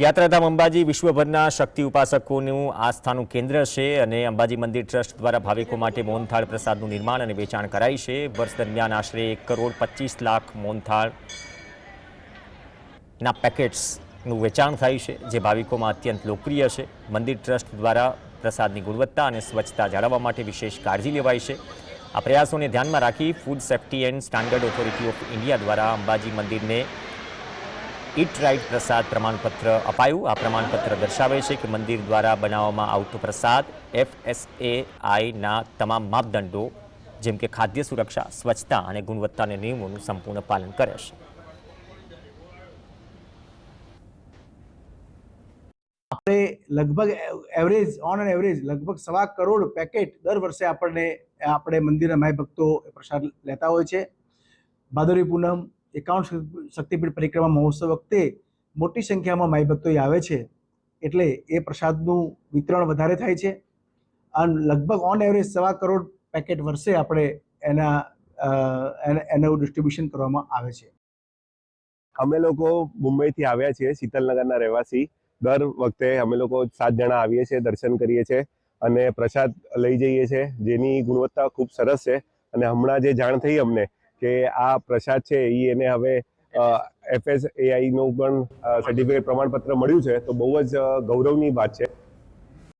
યાત્રાધામ અંબાજી વિશ્વભરના શક્તિ ઉપાસકોનું આસ્થાનું કેન્દ્ર છે અને અંબાજી મંદિર ટ્રસ્ટ દ્વારા ભાવિકો માટે મોહનથાળ પ્રસાદનું નિર્માણ અને વેચાણ કરાય છે. વર્ષ દરમિયાન આશરે એક કરોડ પચીસ લાખ મોહનથાળના પેકેટ્સનું વેચાણ થાય છે, જે ભાવિકોમાં અત્યંત લોકપ્રિય છે. મંદિર ટ્રસ્ટ દ્વારા પ્રસાદની ગુણવત્તા અને સ્વચ્છતા જાળવવા માટે વિશેષ કાળજી લેવાય છે. આ પ્રયાસોને ધ્યાનમાં રાખી food safety and standard authority of India દ્વારા અંબાજી મંદિરને ઇટ રાઇટ પ્રસાદ પ્રમાણપત્ર અપાયું. આ પ્રમાણપત્ર દર્શાવે છે કે મંદિર દ્વારા બનાવવામાં આવતો પ્રસાદ એફએસએઆઈના તમામ માપદંડો, જેમ કે ખાદ્ય સુરક્ષા, સ્વચ્છતા અને ગુણવત્તાના નિયમોનું સંપૂર્ણ પાલન કરે છે. આપણે લગભગ એવરેજ ઓન એન એવરેજ લગભગ સવા કરોડ પેકેટ દર વર્ષે આપણને, આપણે મંદિરના માય ભક્તો પ્રસાદ લેતા હોય છે. ભાદરવી પૂનમ એકાવન શક્તિપીઠ પરિક્રમા મહોત્સવ વખતે મોટી સંખ્યામાં માઈ ભક્તો આવે છે. એટલે એ પ્રસાદનું વિતરણ વધારે થાય છે. અને લગભગ ઓન એવરેજ સવા કરોડ પેકેટ વર્ષે આપણે એના એનું ડિસ્ટ્રીબ્યુશન કરવામાં આવે છે. અમે લોકો મુંબઈથી આવ્યા છીએ, શીતલનગરના રહેવાસી. દર વખતે અમે લોકો સાત જણા આવીએ છીએ, દર્શન કરીએ છીએ અને પ્રસાદ લઈ જઈએ છીએ, જેની ગુણવત્તા ખૂબ સરસ છે. અને હમણાં જે જાણ થઈ અમને કે આ પ્રસાદ છે એ એને હવે એફએસએઆઈ નું પણ સર્ટિફિકેટ પ્રમાણપત્ર મળ્યું છે. તો બહુ જ ગૌરવની વાત છે.